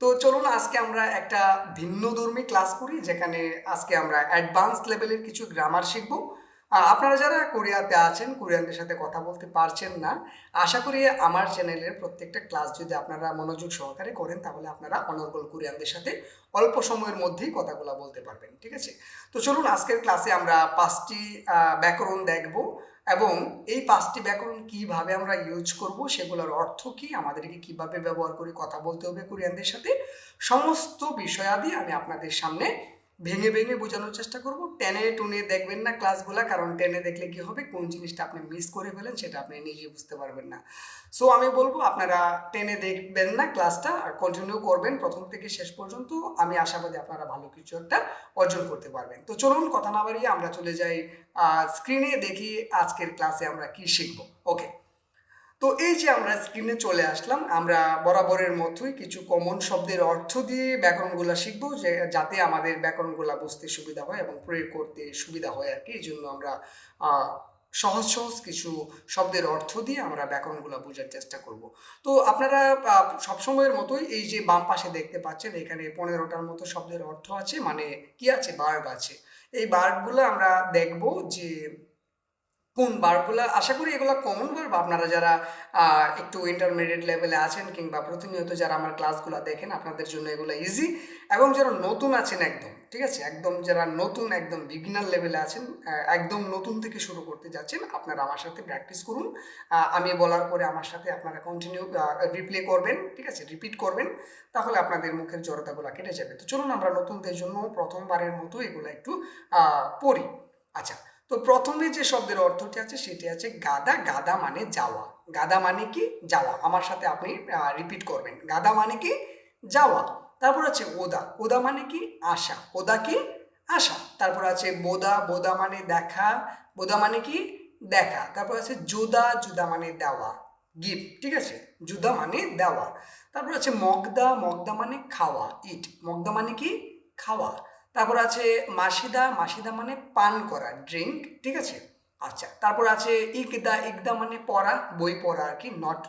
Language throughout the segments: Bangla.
তো চলুন আজকে আমরা একটা ভিন্নধর্মী ক্লাস করি, যেখানে আজকে আমরা অ্যাডভান্স লেভেলের কিছু গ্রামার শিখব। আপনারা যারা কোরিয়াতে আছেন, কোরিয়ানদের সাথে কথা বলতে পারছেন না, আশা করি আমার চ্যানেলের প্রত্যেকটা ক্লাস যদি আপনারা মনোযোগ সহকারে করেন, তাহলে আপনারা অনর্গল কোরিয়ানদের সাথে অল্প সময়ের মধ্যেই কথাগুলো বলতে পারবেন, ঠিক আছে? তো চলুন আজকের ক্লাসে আমরা পাঁচটি ব্যাকরণ দেখব। এবং এই পাঁচটি ব্যাকরণ কীভাবে আমরা ইউজ করব, সেগুলোর অর্থ কি, আমাদেরকে কীভাবে ব্যবহার করে কথা বলতে হবে কোরিয়ানদের সাথে, সমস্ত বিষয়াদি আমি আপনাদের সামনে ভেঙে ভেঙে বোঝানোর চেষ্টা করব। টেনে টুনে দেখবেন না ক্লাসগুলো কারণ টেনে দেখলে কি হবে? কোন জিনিসটা আপনি মিস করে ফেলেন সেটা আপনি নিজে বুঝতে পারবেন না। সো আমি বলব আপনারা টেনে দেখবেন না ক্লাসটা আর কন্টিনিউ করবেন প্রথম থেকে শেষ পর্যন্ত। আমি আশাবাদী আপনারা ভালো কিছু একটা অর্জন করতে পারবেন। তো চলুন, কথা না বাড়িয়ে আমরা চলে যাই স্ক্রিনে দেখি আজকের ক্লাসে আমরা কি শিখব। ওকে তো এই যে আমরা স্ক্রিনে চলে আসলাম, আমরা বরাবরের মতোই কিছু কমন শব্দের অর্থ দিয়ে ব্যাকরণগুলো শিখব, যে যাতে আমাদের ব্যাকরণগুলো বুঝতে সুবিধা হয় এবং প্রয়োগ করতে সুবিধা হয় আর কি। এই জন্য আমরা সহজ সহজ কিছু শব্দের অর্থ দিয়ে আমরা ব্যাকরণগুলো বোঝার চেষ্টা করব। তো আপনারা সবসময়ের মতোই এই যে বাম পাশে দেখতে পাচ্ছেন, এখানে পনেরোটার মতো শব্দের অর্থ আছে মানে কি আছে? বার্ব আছে। এই বার্বগুলো আমরা দেখব যে কোন বার্বগুলো আশা করি এগুলো কমন বার্ব আপনারা যারা একটু ইন্টারমিডিয়েট লেভেলে আছেন কিংবা প্রতিনিয়ত যারা আমার ক্লাসগুলো দেখেন, আপনাদের জন্য এগুলো ইজি এবং যারা নতুন আছেন একদম, ঠিক আছে? একদম যারা নতুন, একদম বিগিনার লেভেলে আছেন একদম নতুন থেকে শুরু করতে যাচ্ছেন, আপনারা আমার সাথে প্র্যাকটিস করুন। আমি বলার পরে আমার সাথে আপনারা কন্টিনিউ রিপ্লে করবেন, ঠিক আছে? রিপিট করবেন, তাহলে আপনাদের মুখের জড়তাগুলো কেটে যাবে। তো চলুন আমরা নতুনদের জন্য প্রথমবারের মতো এগুলো একটু পড়ি। আচ্ছা তো প্রথমে যে শব্দের অর্থটি আছে সেটি আছে গাদা গাদা মানে যাওয়া। গাদা মানে কি? যাওয়া আমার সাথে আপনি রিপিট করবেন। গাদা মানে কি? যাওয়া। তারপর আছে ওদা। ওদা মানে কি? আশা ওদা কি? আশা তারপর আছে বোদা। বোদা মানে দেখা। বোদা মানে কি? দেখা। তারপর আছে জুদা। জুদা মানে দেওয়া। গিফট। ঠিক আছে? জুদা মানে দেওয়া। তারপর আছে মগদা। মগদা মানে খাওয়া। ইট মগদা মানে কি? খাওয়া। তারপর আছে মাসিদা মাসিদা মানে পান করা ড্রিঙ্ক ঠিক আছে? আচ্ছা তারপর আছে ইকদা ইকদা মানে পড়া, বই পড়া আর কি নট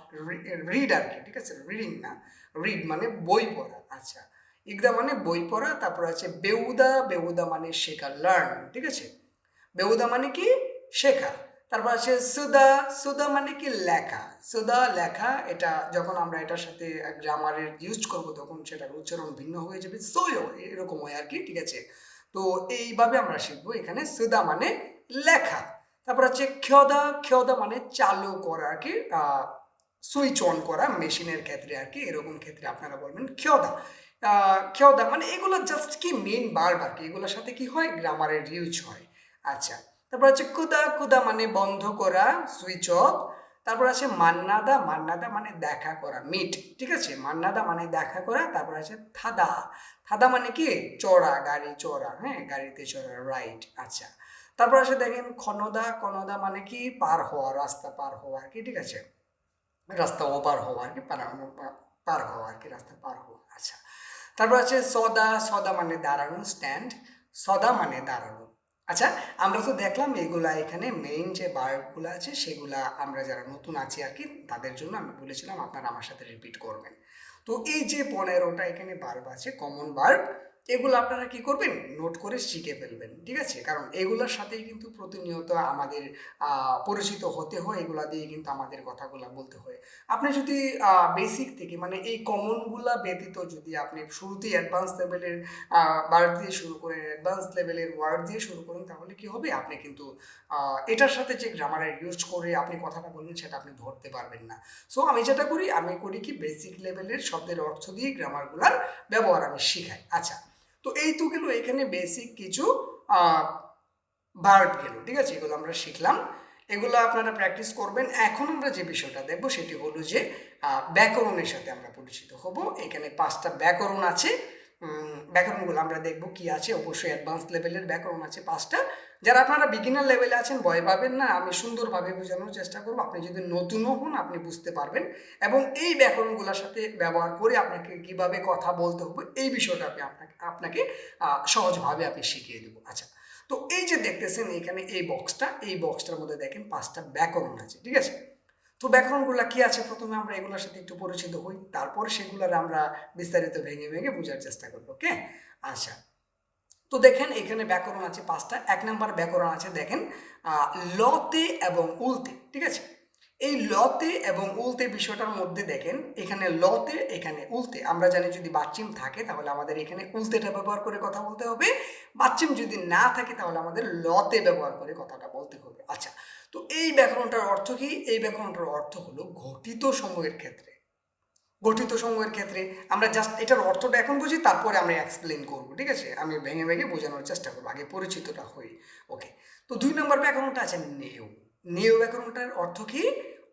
রিড আর কি, ঠিক আছে? রিডিং না রিড মানে বই পড়া আচ্ছা। ইকদা মানে বই পড়া, তারপর আছে বেউদা বেউদা মানে শেখা লার্ন ঠিক আছে? বেউদা মানে কি? শেখা। তারপর আছে সুদা সুদা মানে কি লেখা? সুদা, লেখা, এটা যখন আমরা এটার সাথে গ্রামারের ইউজ করব, তখন সেটার উচ্চারণ ভিন্ন হয়ে যাবে সোয়ো এরকম হয় আর কি, ঠিক আছে? তো এইভাবে আমরা শিখব এখানে সুদা মানে লেখা। তারপর হচ্ছে ক্ষদা ক্ষদা মানে চালু করা আর কি সুইচ অন করা মেশিনের ক্ষেত্রে আর কি, এরকম ক্ষেত্রে আপনারা বলবেন ক্ষদা। ক্ষদা মানে এগুলো জাস্ট কি মেন বার্ব আর কি, এগুলোর সাথে কি হয়? গ্রামারের ইউজ হয়। আচ্ছা তারপর আছে কুদা কুদা মানে বন্ধ করা সুইচ অফ তারপর আছে মান্নাদা মান্নাদা মানে দেখা করা মিট ঠিক আছে? মান্নাদা মানে দেখা করা, তারপর আছে থাদা। থাদা মানে কি? চড়া, গাড়ি চড়া হ্যাঁ? গাড়িতে চড়া রাইট আচ্ছা। তারপর আছে দেখেন খনদা কনদা মানে কি? পার হওয়া, রাস্তা পার হওয়া আর কি, ঠিক আছে? রাস্তা ওপার হওয়া আর কি, পার পার হওয়া আর কি, রাস্তা পার হওয়া আচ্ছা। তারপর আছে সদা সদা মানে দাঁড়ানো স্ট্যান্ড সদা মানে দাঁড়ানো। আচ্ছা আমরা তো দেখলাম এগুলা এখানে মেইন যে বার্বগুলো আছে, সেগুলা আমরা যারা নতুন আছি আর কি, তাদের জন্য আমি বলেছিলাম আপনারা আমার সাথে রিপিট করবেন। তো এই যে পনেরোটা এখানে বার্ব আছে কমন বার্ব এগুলো আপনারা কি করবেন? নোট করে শিখে ফেলবেন, ঠিক আছে? কারণ এগুলোর সাথেই কিন্তু প্রতিনিয়ত আমাদের পরিচিত হতে হয়, এগুলা দিয়ে কিন্তু আমাদের কথাগুলো বলতে হয়। আপনি যদি বেসিক থেকে মানে এই কমনগুলা ব্যতীত যদি আপনি শুরুতেই অ্যাডভান্স লেভেলের দিয়ে শুরু করেন অ্যাডভান্স লেভেলের ওয়ার্ড দিয়ে শুরু করেন, তাহলে কি হবে? আপনি কিন্তু এটার সাথে যে গ্রামারের ইউজ করে আপনি কথাটা বলবেন সেটা আপনি ধরতে পারবেন না। সো আমি যেটা করি, আমি করি কি বেসিক লেভেলের শব্দের অর্থ দিয়ে গ্রামারগুলার ব্যবহার আমি শিখাই। আচ্ছা তো এই তো গেল এখানে বেসিক কিছু ভার্ব গেল, ঠিক আছে? এগুলো আমরা শিখলাম। এগুলো আপনারা প্র্যাকটিস করবেন। এখন আমরা যে বিষয়টা দেখব, সেটি হলো যে ব্যাকরণের সাথে আমরা পরিচিত হব। এখানে পাঁচটা ব্যাকরণ আছে। ব্যাকরণগুলো আমরা দেখব কি আছে। অবশ্যই অ্যাডভান্স লেভেলের ব্যাকরণ আছে পাঁচটা। যারা আপনারা বিগিনার লেভেলে আছেন, ভয় পাবেন না। আমি সুন্দরভাবে বোঝানোর চেষ্টা করব। আপনি যদি নতুনও হন, আপনি বুঝতে পারবেন। এবং এই ব্যাকরণগুলোর সাথে ব্যবহার করে আপনাকে কীভাবে কথা বলতে হবে, এই বিষয়টা আমি আপনাকে আপনাকে সহজভাবে আমি শিখিয়ে দেবো। আচ্ছা তো এই যে দেখতেছেন এখানে এই বক্সটা এই বক্সটার মধ্যে দেখেন পাঁচটা ব্যাকরণ আছে, ঠিক আছে? তো ব্যাকরণগুলো কি আছে? প্রথমে আমরা এগুলোর সাথে একটু পরিচিত হই, তারপর সেগুলোর আমরা বিস্তারিত ভেঙে ভেঙে বোঝার চেষ্টা করব, ওকে? আচ্ছা। তো দেখেন, এখানে ব্যাকরণ আছে পাঁচটা, এক নাম্বার ব্যাকরণ আছে দেখেন লতে এবং উলতে, ঠিক আছে? এই লতে এবং উলতে বিষয়টার মধ্যে দেখেন, এখানে লতে, এখানে উলতে। আমরা জানি যদি বাচ্চিম থাকে, তাহলে আমাদের এখানে উলতেটা ব্যবহার করে কথা বলতে হবে। বাচ্চিম যদি না থাকে, তাহলে আমাদের লতে ব্যবহার করে কথাটা বলতে হবে। আচ্ছা তো এই ব্যাকরণটার অর্থ কি? এই ব্যাকরণটার অর্থ হলো ঘটিত সময়ের ক্ষেত্রে। গঠিত সময়ের ক্ষেত্রে আমরা জাস্ট এটার অর্থটা এখন বুঝি, তারপরে আমরা এক্সপ্লেন করব, ঠিক আছে? আমি ভেঙে ভেঙে বোঝানোর চেষ্টা করব, আগে পরিচিতটা হই। ওকে তো দুই নম্বর ব্যাকরণটা আছে নেও। নেও ব্যাকরণটার অর্থ কি?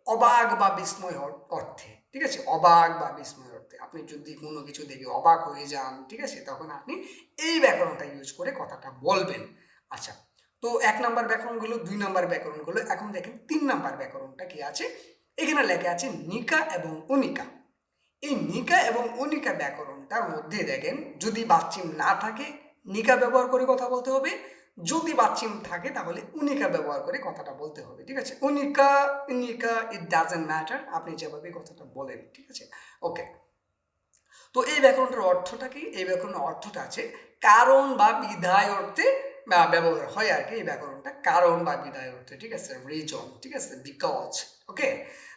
অবাক বা বিস্ময় অর্থে, ঠিক আছে? অবাক বা বিস্ময় অর্থে। আপনি যদি কোনো কিছু দেখে অবাক হয়ে যান, ঠিক আছে? তখন আপনি এই ব্যাকরণটা ইউজ করে কথাটা বলবেন। আচ্ছা তো এক নাম্বার ব্যাকরণগুলো, দুই নাম্বার ব্যাকরণগুলো, এখন দেখেন তিন নাম্বার ব্যাকরণটা কি আছে? এখানে লেখা আছে নিকা এবং অনিকা। এই নিকা এবং অনিকা ব্যাকরণটার মধ্যে দেখেন যদি বাচ্চিম না থাকে, নিকা ব্যবহার করে কথা বলতে হবে। যদি বাচ্চিম থাকে, তাহলে উনিকা ব্যবহার করে কথাটা বলতে হবে, ঠিক আছে? উনিকা নিকা ইট ডাজেন্ট ম্যাটার আপনি যেভাবে কথাটা বলেন, ঠিক আছে? ওকে তো এই ব্যাকরণটার অর্থটা কি? এই ব্যাকরণের অর্থটা আছে কারণ বা বিধায় অর্থে ব্যবহার হয় আর কি এই ব্যাকরণটা। কারণ বা বিদায় অর্থে, ঠিক আছে? রিজন ঠিক আছে? বিকজ ওকে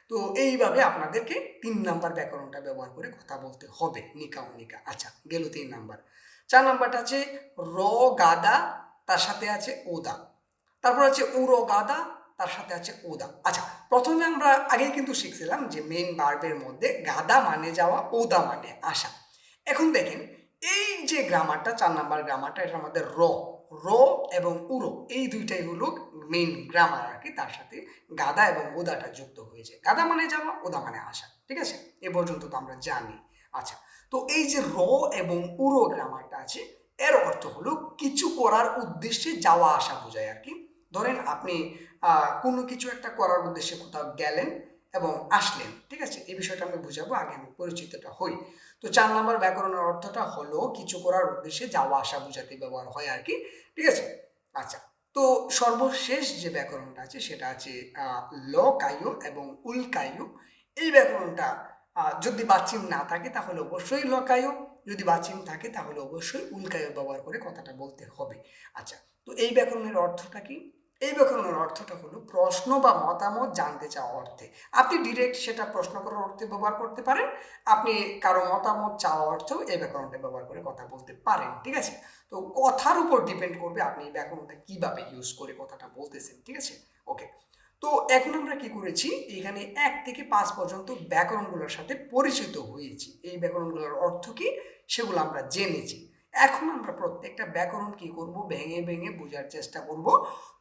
তো এইভাবে আপনাদেরকে তিন নাম্বার ব্যাকরণটা ব্যবহার করে কথা বলতে হবে। নিকা নিকা আচ্ছা গেল তিন নাম্বার। চার নাম্বারটা আছে র গাদা তার সাথে আছে ওদা তারপর আছে উরো গাদা তার সাথে আছে ওদা আচ্ছা প্রথমে আমরা আগে কিন্তু শিখছিলাম যে মেইন বার্বের মধ্যে গাদা মানে যাওয়া ওদা মানে আসা। এখন দেখেন, এই যে গ্রামারটা চার নাম্বার গ্রামারটা এটার মধ্যে র। র এবং উরো, এই দুইটাই হলো মেইন গ্রামার আর কি, তার সাথে গাদা এবং ওদাটা যুক্ত হয়েছে গাদা মানে যাওয়া, ওদা মানে আসা, ঠিক আছে? এ পর্যন্ত তো আমরা জানি। আচ্ছা তো এই যে র এবং উরো গ্রামারটা আছে, এর অর্থ হলো কিছু করার উদ্দেশ্যে যাওয়া আসা বোঝায় আর কি। ধরেন আপনি কোনো কিছু একটা করার উদ্দেশ্যে কোথাও গেলেন এবং আসলেন, ঠিক আছে? এই বিষয়টা আমি বুঝাবো, আগে আমি পরিচিতটা হই। তো চার নম্বর ব্যাকরণের অর্থটা হলো কিছু করার উদ্দেশ্যে যাওয়া আসা বোঝাতে ব্যবহার হয় আর কি, ঠিক আছে? আচ্ছা তো সর্বশেষ যে ব্যাকরণটা আছে সেটা আছে ল কায়ু এবং উল কায়ু। এই ব্যাকরণটা যদি বাচ্চিম না থাকে তাহলে অবশ্যই লকায়ু যদি বাচ্চিম থাকে তাহলে অবশ্যই উল্কায়ু ব্যবহার করে কথাটা বলতে হবে। আচ্ছা তো এই ব্যাকরণের অর্থটা কি? এই ব্যাকরণের অর্থটা হলো প্রশ্ন বা মতামত জানতে চাওয়া অর্থে। আপনি ডিরেক্ট সেটা প্রশ্ন করার অর্থে ব্যবহার করতে পারেন, আপনি কারও মতামত চাওয়া অর্থেও এই ব্যাকরণটা ব্যবহার করে কথা বলতে পারেন, ঠিক আছে? তো কথার উপর ডিপেন্ড করবে আপনি এই ব্যাকরণটা কীভাবে ইউজ করে কথাটা বলতেছেন, ঠিক আছে? ওকে তো এখন আমরা কি করেছি? এখানে এক থেকে পাঁচ পর্যন্ত ব্যাকরণগুলোর সাথে পরিচিত হয়েছি। এই ব্যাকরণগুলোর অর্থ কী? সেগুলো আমরা জেনেছি। এখন আমরা প্রত্যেকটা ব্যাকরণ কি করব? ভেঙে ভেঙে বোঝার চেষ্টা করব।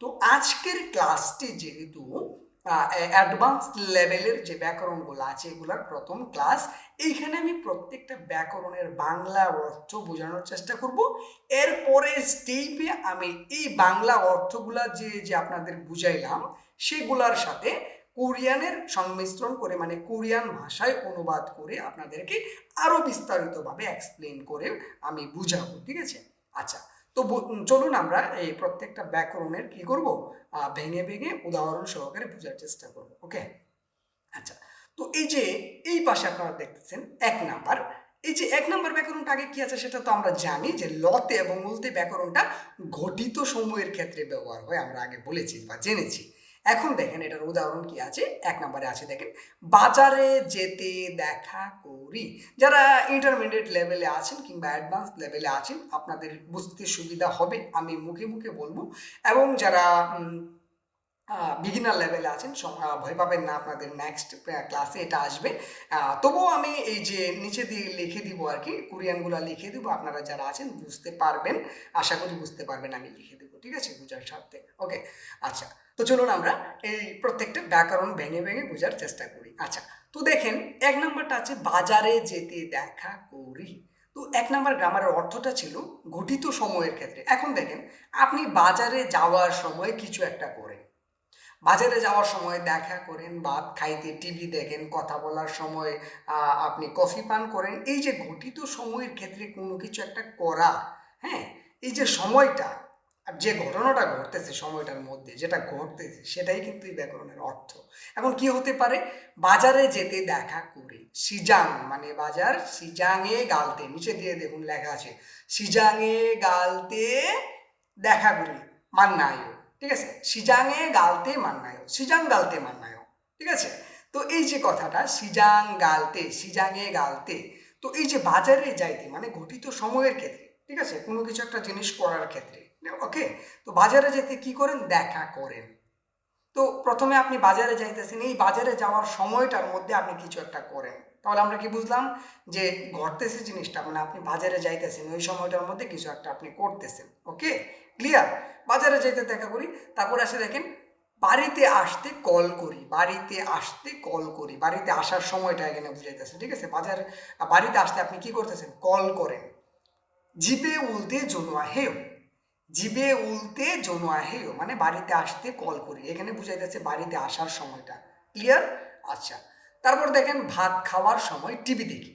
তো আজকের ক্লাসটি যেহেতু অ্যাডভান্স লেভেলের যে ব্যাকরণগুলো আছে, এগুলোর প্রথম ক্লাস এইখানে আমি প্রত্যেকটা ব্যাকরণের বাংলা অর্থ বোঝানোর চেষ্টা করব। এরপরে স্টেপে আমি এই বাংলা অর্থগুলা যে যে আপনাদের বুঝাইলাম, সেগুলার সাথে কোরিয়ানের সংমিশ্রণ করে মানে কোরিয়ান ভাষায় অনুবাদ করে আপনাদেরকে আরও বিস্তারিতভাবে এক্সপ্লেন করে আমি বুঝাবো, ঠিক আছে? আচ্ছা তো চলুন আমরা এই প্রত্যেকটা ব্যাকরণের কি করব? ভেঙে ভেঙে উদাহরণ সহকারে বোঝার চেষ্টা করব ওকে আচ্ছা তো এই যে এই পাশে আপনারা দেখতেছেন এক নাম্বার, এই যে এক নাম্বার ব্যাকরণটা আগে কি আছে সেটা তো আমরা জানি যে লতে এবং মূলতে ব্যাকরণটা ঘটিত সময়ের ক্ষেত্রে ব্যবহার হয়, আমরা আগে বলেছি বা জেনেছি। এখন দেখেন এটার উদাহরণ কি আছে? এক নম্বরে আছে দেখেন, বাজারে যেতে দেখা করি। যারা ইন্টারমিডিয়েট লেভেলে আছেন কিংবা অ্যাডভান্স লেভেলে আছেন, আপনাদের বুঝতে সুবিধা হবে, আমি মুখে মুখে বলব। এবং যারা বিগিনার লেভেলে আছেন ভয় পাবেন না আপনাদের নেক্সট ক্লাসে এটা আসবে। তবুও আমি এই যে নিচে দিয়ে লিখে দিব আর কি, কোরিয়ানগুলো লিখে দিব, আপনারা যারা আছেন বুঝতে পারবেন। আশা করি বুঝতে পারবেন, আমি লিখে দেবো, ঠিক আছে? বোঝার সাথে ওকে আচ্ছা। তো চলুন আমরা এই প্রত্যেকটা ব্যাকরণ ভেঙে ভেঙে বোঝার চেষ্টা করি। আচ্ছা তো দেখেন, এক নম্বরটা আছে, বাজারে যেতে দেখা করি। তো এক নম্বর গ্রামারের অর্থটা ছিল ঘটিত সময়ের ক্ষেত্রে। এখন দেখেন, আপনি বাজারে যাওয়ার সময় কিছু একটা করেন। বাজারে যাওয়ার সময় দেখা করেন, ভাত খাইতে, টিভি দেখেন, কথা বলার সময় আপনি কফি পান করেন। এই যে ঘটিত সময়ের ক্ষেত্রে কোনো কিছু একটা করা হ্যাঁ এই যে সময়টা আর যে ঘটনাটা ঘটতেছে সময়টার মধ্যে, যেটা ঘটতেছে, সেটাই কিন্তু এই ব্যাকরণের অর্থ। এখন কি হতে পারে? বাজারে যেতে দেখা করে, সিজাং মানে বাজার, সিজাংয়ে গালতে, নিচে দিয়ে দেখুন লেখা আছে, সিজাংয়ে গালতে দেখা করি মান্নায় ঠিক আছে? সিজাংয়ে গালতে মান্নায় সিজাং গালতে মান্নায় ঠিক আছে? তো এই যে কথাটা, সিজাং গালতে, সিজাংয়ে গালতে, তো এই যে বাজারে যাইতে মানে ঘটিত সময়ের ক্ষেত্রে, ঠিক আছে? কোনো কিছু একটা জিনিস করার ক্ষেত্রে ওকে তো বাজারে যেতে কি করেন? দেখা করেন। তো প্রথমে আপনি বাজারে যাইতেছেন, এই বাজারে যাওয়ার সময়টার মধ্যে আপনি কিছু একটা করেন। তাহলে আমরা কি বুঝলাম যে ঘটতেছে জিনিসটা মানে আপনি বাজারে যাইতেছেন, ওই সময়টার মধ্যে কিছু একটা আপনি করতেছেন। ওকে ক্লিয়ার বাজারে যাইতে দেখা করি, তারপর আসে দেখেন, বাড়িতে আসতে কল করি, বাড়িতে আসতে কল করি, বাড়িতে আসার সময়টা এখানে বুঝাইতেছে, ঠিক আছে? বাজার, বাড়িতে আসতে আপনি কি করতেছেন? কল করেন। জিপে উলতে জনোয়া হেও। জিবে উলতে জনোয়া হেও মানে বাড়িতে আসতে কল করি। এখানে বুঝাইতেছে বাড়িতে আসার সময়টা। ক্লিয়ার আচ্ছা। তারপর দেখেন ভাত খাওয়ার সময় টিভি দেখি।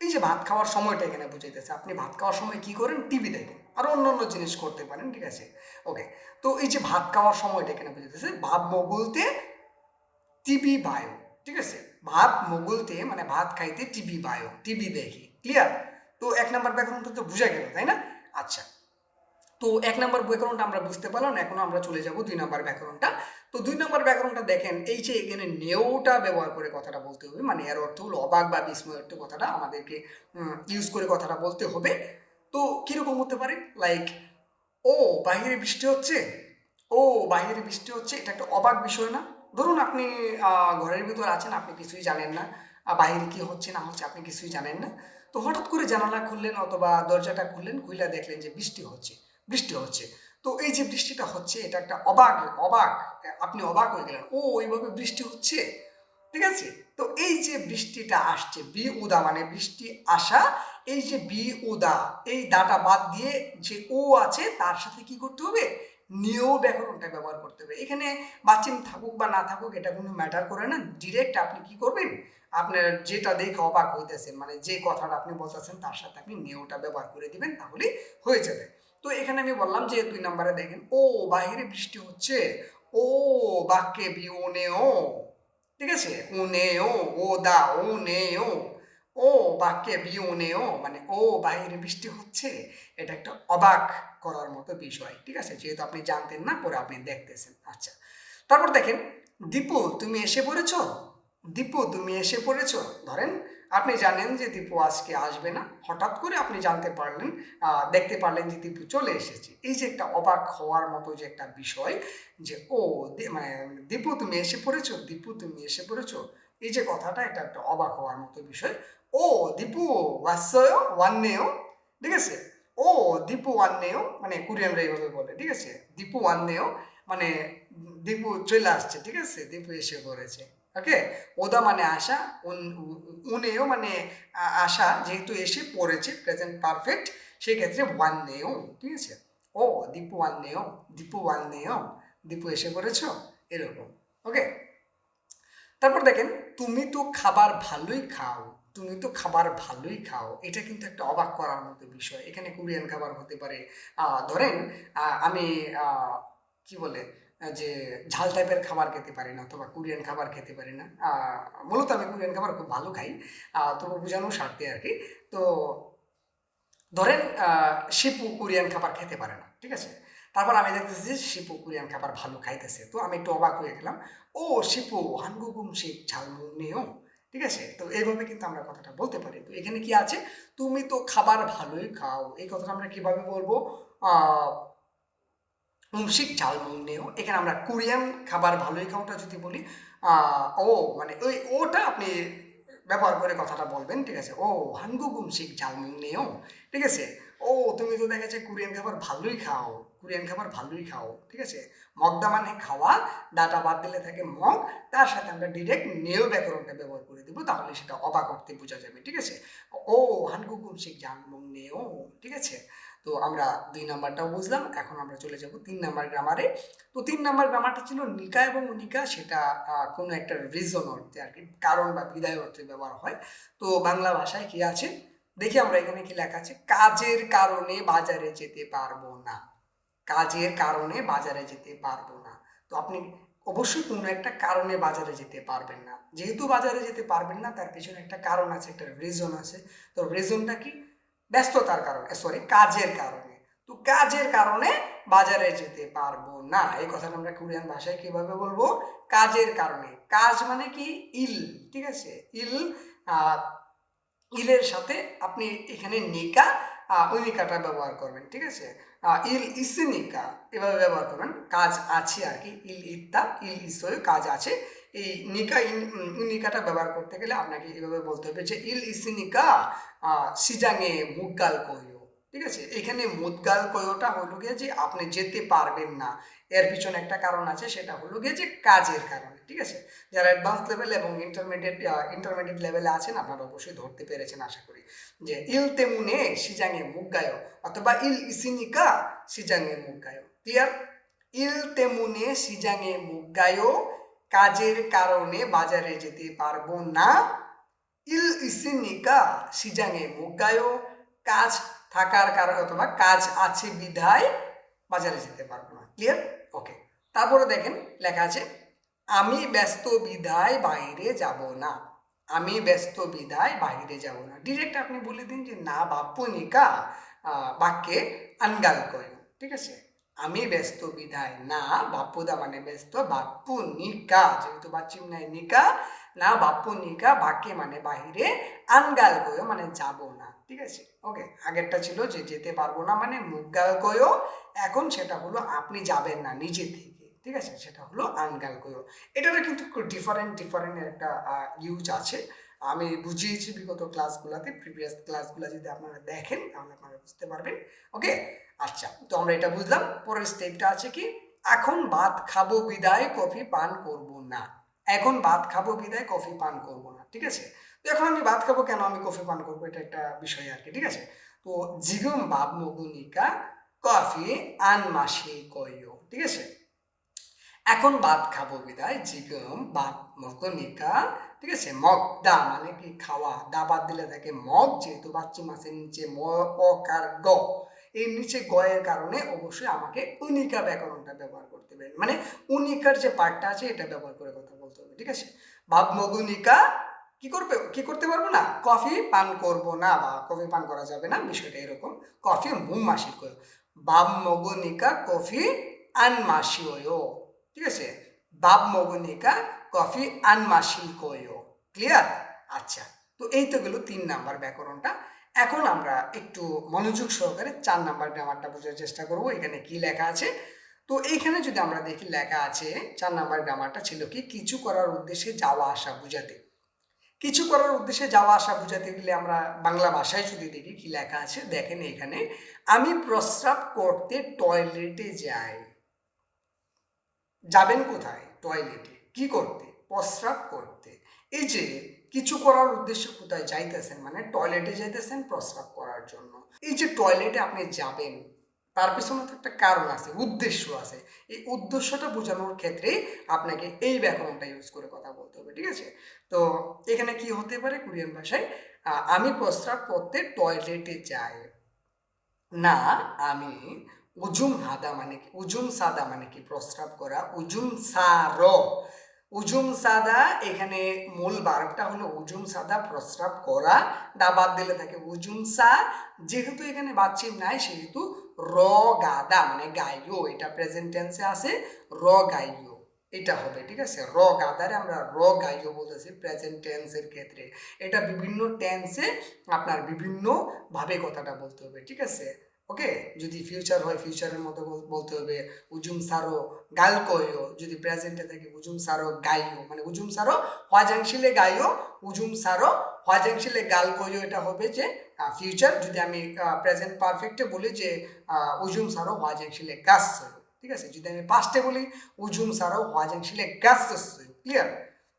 এই যে ভাত খাওয়ার সময়টা এখানে বুঝাইতেছে আপনি ভাত খাওয়ার সময় কি করেন? টিভি দেখেন। আর অন্য অন্য জিনিস করতে পারেন, ঠিক আছে? ওকে তো এই যে ভাত খাওয়ার সময়টা এখানে বুঝাইতেছে ভাব মগুলতে টিভি বায়ো, ঠিক আছে? ভাত মগুলতে মানে ভাত খাইতে টিভি বায়ো টিভি দেখি। ক্লিয়ার তো এক নম্বর ব্যাকরণটা তো বুঝা গেল, তাই না? আচ্ছা। তো এক নম্বর ব্যাকরণটা আমরা বুঝতে পারলাম, এখন আমরা চলে যাব দুই নম্বর ব্যাকরণটা। তো দুই নম্বর ব্যাকরণটা দেখেন, এই যে এখানে নেওটা ব্যবহার করে কথাটা বলতে হবে মানে এর অর্থ হলো অবাক বা বিস্ময় কথাটা আমাদেরকে ইউজ করে কথাটা বলতে হবে। তো কীরকম হতে পারে? লাইক ও, বাহিরে বৃষ্টি হচ্ছে? ও, বাহিরে বৃষ্টি হচ্ছে? এটা একটা অবাক বিষয় না? ধরুন আপনি ঘরের ভিতর আছেন, আপনি কিছুই জানেন না। বাহিরে কি হচ্ছে, না হচ্ছে, আপনি কিছুই জানেন না। তো হঠাৎ করে জানালা খুললেন অথবা দরজাটা খুললেন খুলে দেখলেন যে বৃষ্টি হচ্ছে। বৃষ্টি হচ্ছে। তো এই যে বৃষ্টিটা হচ্ছে, এটা একটা অবাক অবাক, আপনি অবাক হয়ে গেলেন, ও ওইভাবে বৃষ্টি হচ্ছে? ঠিক আছে? তো এই যে বৃষ্টিটা আসছে বি উদা মানে বৃষ্টি আসা, এই যে বি উদা এই দাটা বাদ দিয়ে যে ও আছে, তার সাথে কি করতে হবে? নিয়েও ব্যাকরণটা ব্যবহার করতে হবে। এখানে বাচিন থাকুক বা না থাকুক, এটা কোনো ম্যাটার করে না। ডিরেক্ট আপনি কি করবেন? আপনার যেটা দেখে অবাক হইতেছেন মানে যে কথাটা আপনি বলতেছেন, তার সাথে আপনি নিয়েওটা ব্যবহার করে দিবেন তাহলে হয়ে যাবে। তো এখানে আমি বললাম যে দুই নম্বরে দেখেন, ও, বাহিরে বৃষ্টি হচ্ছে। ও, বাক্যে বিওনেও ঠিক আছে? উনেও ও। দা ও নেও ও। বাক্যে বিউনেও মানে ও, বাহিরে বৃষ্টি হচ্ছে। এটা একটা অবাক করার মতো বিষয়, ঠিক আছে? যেহেতু আপনি জানতেন না, পরে আপনি দেখতেছেন। আচ্ছা তারপর দেখেন, দীপু, তুমি এসে পড়েছ? দীপু, তুমি এসে পড়েছ। ধরেন আপনি জানেন যে দীপু আজকে আসবে না। হঠাৎ করে আপনি জানতে পারলেন দেখতে পারলেন যে দীপু চলে এসেছে। এই যে একটা অবাক হওয়ার মতো যে একটা বিষয় যে, ও মানে দীপু তুমি এসে পড়েছো? দীপু তুমি এসে পড়েছো? এই যে কথাটা এটা একটা অবাক হওয়ার মতো বিষয়। ও, দীপু ওয়াসয় ওয়ান্নেও ঠিক আছে? ও, দীপু ওয়ান্নেও মানে কোরিয়ানরা এইভাবে বলে, ঠিক আছে? দীপু ওয়ান্নেও মানে দীপু চলে আসছে, ঠিক আছে? দীপু এসে পড়েছে। ওকে? ওদা মানে আসা উনেও মানে আসা যেহেতু এসে পড়েছে প্রেজেন্ট পারফেক্ট সেক্ষেত্রে ওয়ান নেও ঠিক আছে? ও, দীপু ওয়ান নেও দীপু ওয়ান নেও দীপু এসে পড়েছ? এরকম, ওকে? তারপর দেখেন, তুমি তো খাবার ভালোই খাও, তুমি তো খাবার ভালোই খাও, এটা কিন্তু একটা অবাক করার মতো বিষয়। এখানে কোরিয়ান খাবার হতে পারে। ধরেন আমি কি বলে যে ঝাল টাইপের খাবার খেতে পারি না অথবা কোরিয়ান খাবার খেতে পারি না। মূলত আমি কোরিয়ান খাবার খুব ভালো খাই। তবু বোঝানোর স্বার্থে আর কি। তো ধরেন শিপু কোরিয়ান খাবার খেতে পারে না, ঠিক আছে? তারপর আমি দেখতেছি যে শিপু কোরিয়ান খাবার ভালো খাইতেছে। তো আমি একটু অবাক হয়ে গেলাম, ও, শিপু, হানগুগুম শেখ ঝালমুং নেও ঠিক আছে? তো এইভাবে কিন্তু আমরা কথাটা বলতে পারি। তো এখানে কি আছে? তুমি তো খাবার ভালোই খাও এই কথাটা আমরা কীভাবে বলব? আহ, উমশিক ঝালমুং নেও এখানে আমরা কোরিয়ান খাবার ভালোই খাওয়াটা যদি বলি ও মানে ওই ওটা আপনি ব্যবহার করে কথাটা বলবেন ঠিক আছে? ও হানগু গুমশিক ঝালমুং নেও ঠিক আছে? ও তুমি তো দেখা যায় কোরিয়ান খাবার ভালোই খাও কোরিয়ান খাবার ভালোই খাও ঠিক আছে? মগদা মানে খাওয়া ডাটা বাদ দিলে থাকে মগ তার সাথে আমরা ডিরেক্ট নেও ব্যাকরণটা ব্যবহার করে দেবো তাহলে সেটা অবাক অর্থে বোঝা যাবে ঠিক আছে? ও হানগু গুমশিক ঝালমুং নেও ঠিক আছে? তো আমরা দুই নাম্বারটাও বুঝলাম, এখন আমরা চলে যাব তিন নাম্বার গ্রামারে তো তিন নাম্বার গ্রামারটা ছিল নিকা এবং অনিকা, সেটা কোনো একটা রিজন অর্থে আর কি, কারণ বা বিদায় অর্থে ব্যবহার হয়। তো বাংলা ভাষায় কি আছে? দেখি আমরা এখানে কি লেখা আছে, কাজের কারণে বাজারে যেতে পারব না। কাজের কারণে বাজারে যেতে পারব না। তো আপনি অবশ্যই কোনো একটা কারণে বাজারে যেতে পারবেন না। যেহেতু বাজারে যেতে পারবেন না, তার পিছনে একটা কারণ আছে, একটা রিজন আছে। তো রিজনটা কি? ব্যস্ততার কারণে সরি কাজের কারণে। তো কাজের কারণে বাজারে যেতে পারব না। এই কথাটা আমরা কোরিয়ান ভাষায় কীভাবে বলব? কাজের কারণে। কাজ মানে কি? ইল ঠিক আছে? ইল ইলের সাথে আপনি এখানে নিকা আহ, নিকাটা ব্যবহার করবেন ঠিক আছে? ইল ইসিনিকা এভাবে ব্যবহার করবেন। কাজ আছে আর কি। ইল ইত্তা ইল ইসয় কাজ আছে। এই নিকা ইন- নিকাটা ব্যবহার করতে গেলে আপনাকে এভাবে বলতে হবে যে ইল ইসিনিকা সিজাঙে মুগাল কইও ঠিক আছে? এখানে মুদগাল কয়োটা হলো গিয়ে যে আপনি যেতে পারবেন না। এর পিছনে একটা কারণ আছে, সেটা হলো গিয়ে যে কাজের কারণে। ঠিক আছে? যারা অ্যাডভান্স লেভেল এবং ইন্টারমিডিয়েট ইন্টারমিডিয়েট লেভেলে আছেন, আপনারা অবশ্যই ধরতে পেরেছেন, আশা করি। যে ইল তেমুনে সিজাঙে মুগায় অথবা ইল ইসিনিকা সিজাঙে মুগায় ক্লিয়ার? ইল তেমুনে সিজাঙে মুগায় কাজের কারণে বাজারে যেতে পারব না। ইল ইসিনিকা সিজাঙে মুগায় কাজ থাকার কারণে অথবা কাজ আছে বিধায় বাজারে যেতে পারব না। ক্লিয়ার ওকে তারপরে দেখেন লেখা আছে, আমি ব্যস্ত বিধায় বাইরে যাব না। আমি ব্যস্ত বিধায় বাইরে যাব না। ডিরেক্ট আপনি বলে দিন যে, না বাপ্পুনিকা বাক্যে আনগাল কয়। ঠিক আছে? আমি ব্যস্ত বিধায় না বাপ্পুদা মানে ব্যস্ত বাপ্পু নিকা, যেহেতু বাচ্চিম নাই নিকা, না বাপ্পু নিকা, বাকি মানে বাহিরে, আনগাল কয় মানে যাব না, ঠিক আছে? ওকে আগেরটা ছিল যে যেতে পারব না মানে মুগাল কয়, এখন সেটা হলো আপনি যাবেন না নিজে থেকে, ঠিক আছে? সেটা হলো আনগাল কয়ো। এটারও কিন্তু ডিফারেন্ট ডিফারেন্টের একটা ইউজ আছে। আমি বুঝিয়েছি বিগত ক্লাসগুলোতে প্রিভিয়াস ক্লাসগুলো যদি আপনারা দেখেন, তাহলে আপনারা বুঝতে পারবেন। ওকে? আচ্ছা তো আমরা এটা বুঝলাম। পরের স্টেপটা আছে কি? এখন ভাত খাব বিদায়, কফি পান করব না। এখন ভাত খাব বিদায়, কফি পান করব না, ঠিক আছে? তো এখন আমি ভাত খাব কেন? আমি কফি পান করব, এটা একটা বিষয় আর কি, ঠিক আছে? তো জিগম ভাব মগুনিকা কফি আন মাসে কইও ঠিক আছে? এখন ভাত খাব বিদায় জিগম ভাত মগনিকা ঠিক আছে? মগ, দা মানে কি খাওয়া? দা বাদ দিলে থাকে মগ, যেহেতু বাচ্চি মাছের নিচে ম অকার গ। এই নিচে গয়ের কারণে অবশ্যই আমাকে উনিকা ব্যাকরণটা ব্যবহার করতে হবে। মানে উনিকার যে পার্টটা আছে, এটা ব্যবহার করে কথা বলতে হবে, ঠিক আছে? ভাব মগুনিকা কি করবে, কি করতে পারব না? কফি পান করব না বা কফি পান করা যাবে না, বিষয়টা এরকম। কফি মুম মাসি কয় বাব মগুনিকা কফি আন মাসিও ঠিক আছে? বাব মগনিকা, কফি আন মাসি কয়ও ক্লিয়ার আচ্ছা তো এই তো গেল তিন নাম্বার ব্যাকরণটা। এখন আমরা একটু মনোযোগ সহকারে চার নাম্বার গ্রামারটা বোঝার চেষ্টা করব, এখানে কি লেখা আছে? তো এইখানে যদি আমরা দেখি লেখা আছে, চার নাম্বার গ্রামারটা ছিল কি, কিছু করার উদ্দেশ্যে যাওয়া আসা বুঝাতে। কিছু করার উদ্দেশ্যে যাওয়া আসা বুঝাতে গেলে আমরা বাংলা ভাষায় যদি দেখি কি লেখা আছে, দেখেন এখানে আমি প্রস্রাব করতে টয়লেটে যাই। যাবেন কোথায়? টয়লেটে কি করতে? প্রস্রাব করতে। এই যে, কিছু করার উদ্দেশ্যে কোথায় যাইতেছেন? মানে টয়লেটে যাইতেছেন প্রস্রাব করার জন্য। এই যে টয়লেটে আপনি যাবেন, তার পিছনে তো একটা কারণ আছে, উদ্দেশ্য আছে। এই উদ্দেশ্যটা বোঝানোর ক্ষেত্রে আপনাকে এই ব্যাকরণটা ইউজ করে কথা বলতে হবে, ঠিক আছে? তো এখানে কি হতে পারে কোরিয়ান ভাষায়? আমি প্রস্রাব করতে টয়লেটে যাই। না, আমি উজুম হাদা মানে কি? উজুম সাদা মানে কি? প্রস্রাব করা। উজুম সার। উজুম সাদা, এখানে মূল বার্বটা হলো উজুম সাদা, প্রস্রাব করা। দা বাদ দিলে থাকে উজুম সা। যেহেতু এখানে বাচ্চিম নাই, সেহেতু র গাদা মানে গাইও এটা প্রেজেন্ট টেন্সে আছে। র গাইও এটা হবে, ঠিক আছে? র গাদারে আমরা র গাইও বলতেছি প্রেজেন্ট টেন্সের ক্ষেত্রে। এটা বিভিন্ন টেন্সে আপনার বিভিন্ন ভাবে কথাটা বলতে হবে, ঠিক আছে? ওকে? যদি ফিউচার হয় ফিউচারের মতো বলতে হবে, উজুম সারো গাল কইও। যদি প্রেজেন্টে থাকে, উজুম সারো গাইও। মানে উজুম সারো হওয়াজাংশিলে গাইও, উজুম সারো হওয়াজাংশিলে গাল কইও। এটা হবে যে ফিউচার যদি আমি প্রেজেন্ট পারফেক্টে বলি যে উজুম সারো হওয়াজাংশিলে গাছ ঠিক আছে? যদি আমি পাস্টে বলি, উজুম সারো হওয়াজাংশিলে গাছ ক্লিয়ার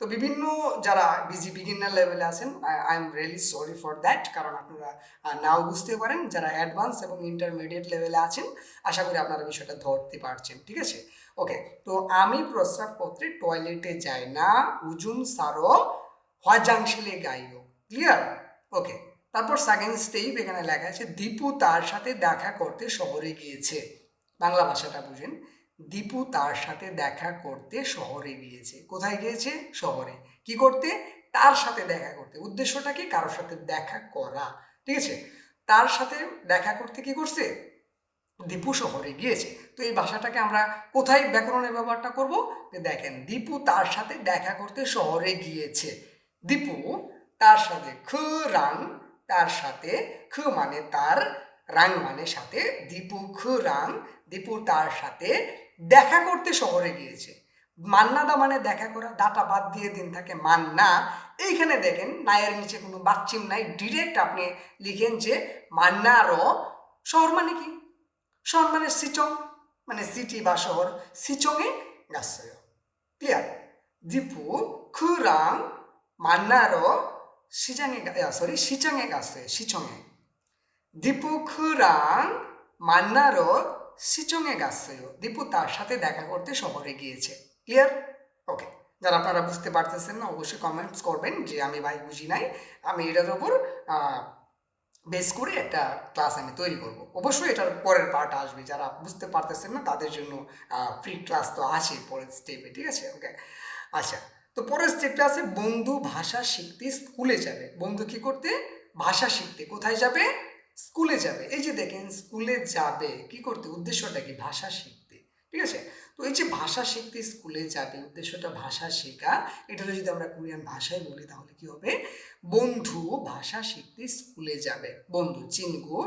তো বিভিন্ন যারা বিজি বিগিনার লেভেলে আছেন, I am really sorry for that কারণ আপনারা নাও বুঝতে পারেন, যারা অ্যাডভান্স এবং ইন্টারমিডিয়েট লেভেলে আছেন, আশা করি আপনারা বিষয়টা ধরতে পারছেন, ঠিক আছে? ওকে তো আমি প্রস্রাব করতে টয়লেটে যাই না, উজুম সারো, হজাংশিলে গাইও ক্লিয়ার ওকে তারপর সেকেন্ড স্টেপ এখানে লেখা আছে, দীপু তার সাথে দেখা করতে শহরে গিয়েছে, বাংলা ভাষাটা বুঝেন দীপু তার সাথে দেখা করতে শহরে গিয়েছে। কোথায় গিয়েছে? শহরে। কি করতে? তার সাথে দেখা করতে। উদ্দেশ্যটা কি? কারোর সাথে দেখা করা। ঠিক আছে? তার সাথে দেখা করতে কি করছে? দীপু শহরে গিয়েছে। তো এই ভাষাটাকে আমরা কোথায় ব্যাকরণের ব্যবহারটা করব? দেখেন, দীপু তার সাথে দেখা করতে শহরে গিয়েছে। দীপু তার সাথে খ রাং, তার সাথে খ মানে তার, রাং মানে সাথে। দীপু খ রাং দীপু তার সাথে দেখা করতে শহরে গিয়েছে। মান্নাদা মানে দেখা করা দাটা বাদ দিয়ে দিন থাকে মান্না। এইখানে দেখেন নায়ের নিচে কোনো বাচ্চিম নাই ডিরেক্ট আপনি লিখেন যে মান্না র শহর মানে কি? শহর মানে সিচং মানে সিটি বা শহর। সিচংয়ে গাছয় ক্লিয়ার দীপু খুরাং মান্নার সিজাংয়ে সরি সিচাংয়ে গাছয় সিচংয়ে। দীপু খুরাং মান্নার সিচংয়ে গাছেও দীপু তার সাথে দেখা করতে শহরে গিয়েছে। ক্লিয়ার ওকে যারা আপনারা বুঝতে পারতেছেন না, অবশ্যই কমেন্টস করবেন যে, আমি ভাই বুঝি নাই। আমি এটার ওপর বেস করে একটা ক্লাস আমি তৈরি করব। অবশ্যই এটার পরের পার্ট আসবে। যারা বুঝতে পারতেছেন না, তাদের জন্য ফ্রি ক্লাস তো আছে পরের স্টেপে ঠিক আছে? ওকে আচ্ছা তো পরের স্টেপটা আছে, বন্ধু ভাষা শিখতে স্কুলে যাবে। বন্ধু কি করতে? ভাষা শিখতে। কোথায় যাবে? স্কুলে যাবে। এই যে দেখেন, স্কুলে যাবে, কি করতে? উদ্দেশ্যটা কি? ভাষা শিখতে। ঠিক আছে? তো এই যে ভাষা শিখতে স্কুলে যাবে, উদ্দেশ্যটা ভাষা শেখা, এটা যদি আমরা কোরিয়ান ভাষায় বলি, তাহলে কি হবে? বন্ধু ভাষা শিখতে স্কুলে যাবে। বন্ধু চিনগু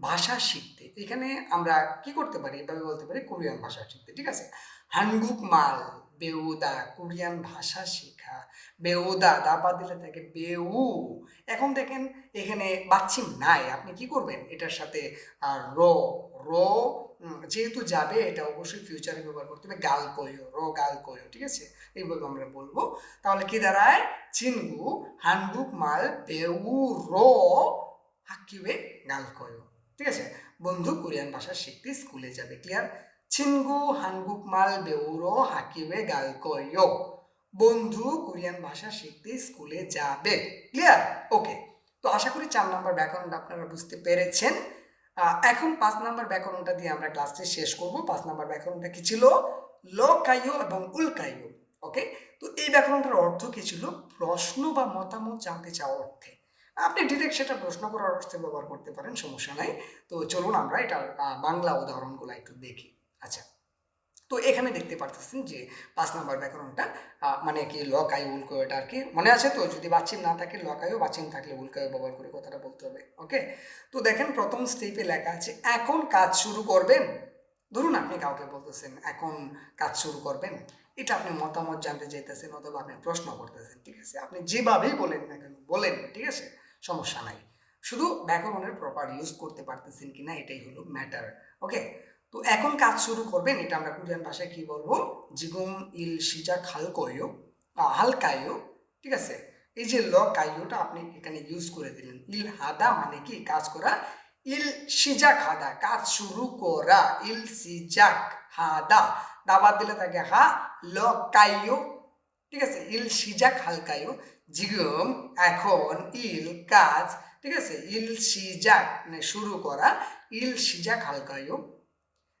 ভাষা শিখতে। এখানে আমরা কি করতে পারি? এভাবে বলতে পারি, কোরিয়ান ভাষা শিখতে। ঠিক আছে? হানগুক মাল। বেউদা, কোরিয়ান ভাষা শেখা। বেউদা, দা বাদ দিলে থাকে বেউ। এখন দেখেন এখানে বাচ্চিম নাই, আপনি কি করবেন? এটার সাথে র র যেহেতু যাবে, এটা অবশ্যই ফিউচারে ব্যবহার করতে হবে। গাল কইও র গাল কইও ঠিক আছে? এইভাবে আমরা বলব। তাহলে কি দাঁড়ায়? চিনগু হানগুক মাল, বেউ, র হাকিবে গাল কইও ঠিক আছে? বন্ধু, কোরিয়ান ভাষা শিখতে স্কুলে যাবে ক্লিয়ার 친구 한국말 배우러 학교에 갈 거예요. বন্ধু কোরিয়ান ভাষা শিখতে স্কুলে যাবে ক্লিয়ার ওকে তো আশা করি চার নম্বর ব্যাকরণটা আপনারা বুঝতে পেরেছেন আহ, এখন পাঁচ নম্বর ব্যাকরণটা দিয়ে আমরা ক্লাসটি শেষ করব পাঁচ নম্বর ব্যাকরণটা কি ছিল লকাইও এবং উল্কাইও ওকে তো এই ব্যাকরণটার অর্থ কি ছিল প্রশ্ন বা মতামত জানতে চাওয়া অর্থে আপনি ডিরেক্ট সেটা প্রশ্ন করার অর্থে ব্যবহার করতে পারেন সমস্যা নাই তো চলুন আমরা এটার আহ, বাংলা উদাহরণগুলো একটু দেখি আচ্ছা তো এখানে দেখতে পারতেছেন যে পাঁচ নাম্বার ব্যাকরণটা মানে কি লকাই উল্কয় এটা আর কি মনে আছে তো? যদি বাচ্চিম না থাকে লকাইও বাচ্চিম থাকলে উল্কায় ব্যবহার করে কথাটা বলতে হবে ওকে তো দেখেন প্রথম স্টেপে লেখা আছে, এখন কাজ শুরু করবেন। ধরুন আপনি কাউকে বলতেছেন, এখন কাজ শুরু করবেন। এটা আপনি মতামত জানতে চাইতেছেন অথবা আপনি প্রশ্ন করতেছেন, ঠিক আছে? আপনি যেভাবেই বলেন না কেন, বলেন, ঠিক আছে? সমস্যা নাই। শুধু ব্যাকরণের প্রপার ইউজ করতে পারতেছেন কিনা এটাই হলো ম্যাটার ওকে তো এখন কাজ শুরু করবেন, এটা আমরা কোরিয়ান ভাষায় কি বলব? জিগুম ইল সিজা খাল কয়ো হাল কায়ো, ঠিক আছে? এই যে ল কাইওটা আপনি এখানে ইউজ করে দিলেন। ইল হাদা মানে কি? কাজ করা। ইল সিজাক হাদা কাজ শুরু করা। ইল সিজাক হাদা দাবাদ দিলে থাকে হা, ল কাইও ঠিক আছে? ইল সিজাক হালকায়ো জিগম এখন ইল কাজ, ঠিক আছে? ইল সিজাক মানে শুরু করা। ইল সিজাক হালকায়ো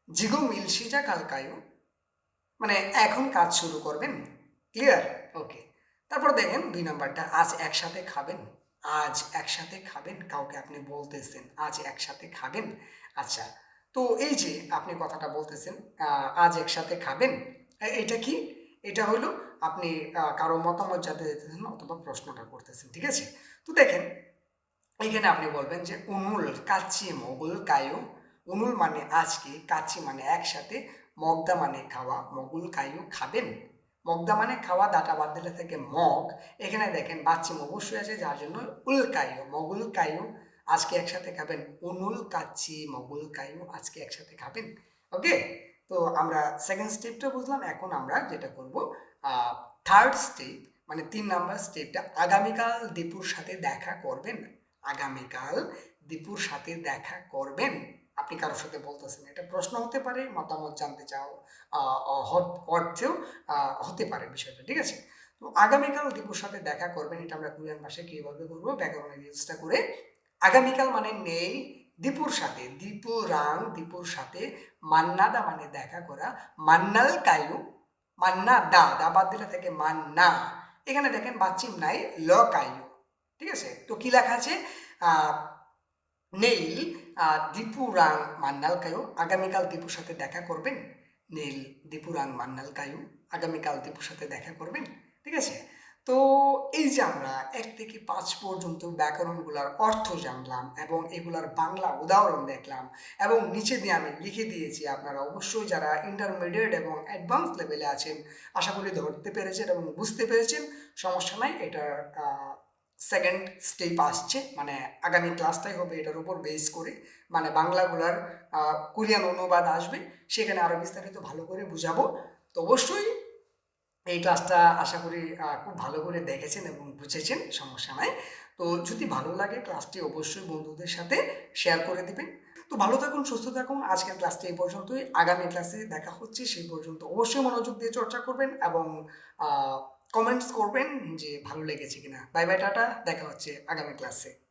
জিগম ইল সিজাক হালকায়ো মানে এখন কাজ শুরু করবেন? ক্লিয়ার ওকে তারপর দেখেন দুই নাম্বারটা, আজ একসাথে খাবেন। আজ একসাথে খাবেন, কাউকে আপনি বলতেছেন, আজ একসাথে খাবেন। আচ্ছা তো এই যে আপনি কথাটা বলতেছেন আজ একসাথে খাবেন এটা কি? এটা হলো আপনি কারও মতামত জানতে দিতেছেন অথবা প্রশ্নটা করতেছেন, ঠিক আছে? তো দেখেন, এখানে আপনি বলবেন যে উনুল কাচ্চি মগুল কায়ু উনুল মানে আজকে কাচ্চি মানে একসাথে, মগদা মানে খাওয়া, মগুল কায়ু খাবেন। মগদা মানে খাওয়া দাটা বাদ দিলে থেকে মগ। এখানে দেখেন বাচ্চিম অবশ্যই আছে, যার জন্য উল কায়ু মগুল কায়ু আজকে একসাথে খাবেন। উনুল, কাচ্চি, মগুল কায়ু আজকে একসাথে খাবেন। ওকে? তো আমরা সেকেন্ড স্টেপটা বুঝলাম, এখন আমরা যেটা করব থার্ড স্টেপ মানে তিন নাম্বার স্টেপটা আগামীকাল দীপুর সাথে দেখা করবেন। আগামীকাল দীপুর সাথে দেখা করবেন। আপনি কারোর সাথে বলতেছেন, এটা প্রশ্ন হতে পারে, মতামত জানতে চাও অর্থেও হতে পারে বিষয়টা, ঠিক আছে? তো আগামীকাল দীপুর সাথে দেখা করবেন, এটা আমরা কোরিয়ান ভাষায় কীভাবে করব ব্যাকরণের ইউজটা করে আগামীকাল মানে নেই, দীপুর সাথে, দীপু রাং, দীপুর সাথে মান্নাদা মানে দেখা করা, মান্নাল কায়ু, মান্না দা দা বাদ দিলে থেকে মান্না, এখানে দেখেন বাচ্চিম নাই, ল কায়ু, ঠিক আছে? তো কি লেখা আছে? নেইল দীপু রাং মান্নাল কায়ু আগামীকাল দীপুর সাথে দেখা করবেন। নীল, দীপু রাং মান্নাল কায়ু আগামীকাল দীপুর সাথে দেখা করবেন। ঠিক আছে? তো এই যে আমরা এক থেকে পাঁচ পর্যন্ত ব্যাকরণগুলোর অর্থ জানলাম এবং এগুলার বাংলা উদাহরণ দেখলাম এবং নিচে দিয়ে আমি লিখে দিয়েছি, আপনারা অবশ্যই যারা ইন্টারমিডিয়েট এবং অ্যাডভান্স লেভেলে আছেন, আশা করি ধরতে পেরেছেন এবং বুঝতে পেরেছেন। সমস্যা নাই, এটার সেকেন্ড স্টেপ আসছে। মানে আগামী ক্লাসটাই হবে এটার উপর বেস করে। মানে বাংলাগুলার কোরিয়ান অনুবাদ আসবে। সেখানে আরও বিস্তারিত ভালো করে বুঝাবো। তো অবশ্যই এই ক্লাসটা আশা করি খুব ভালো করে দেখেছেন এবং বুঝেছেন সমস্যা নাই তো যদি ভালো লাগে ক্লাসটি অবশ্যই বন্ধুদের সাথে শেয়ার করে দিবেন। তো ভালো থাকুন, সুস্থ থাকুন। আজকের ক্লাসটি এই পর্যন্তই। আগামী ক্লাসে দেখা হচ্ছে, সেই পর্যন্ত অবশ্যই মনোযোগ দিয়ে চর্চা করবেন এবং কমেন্টস করবেন যে ভালো লেগেছে কিনা। বাই বাই টাটা দেখা হচ্ছে আগামী ক্লাসে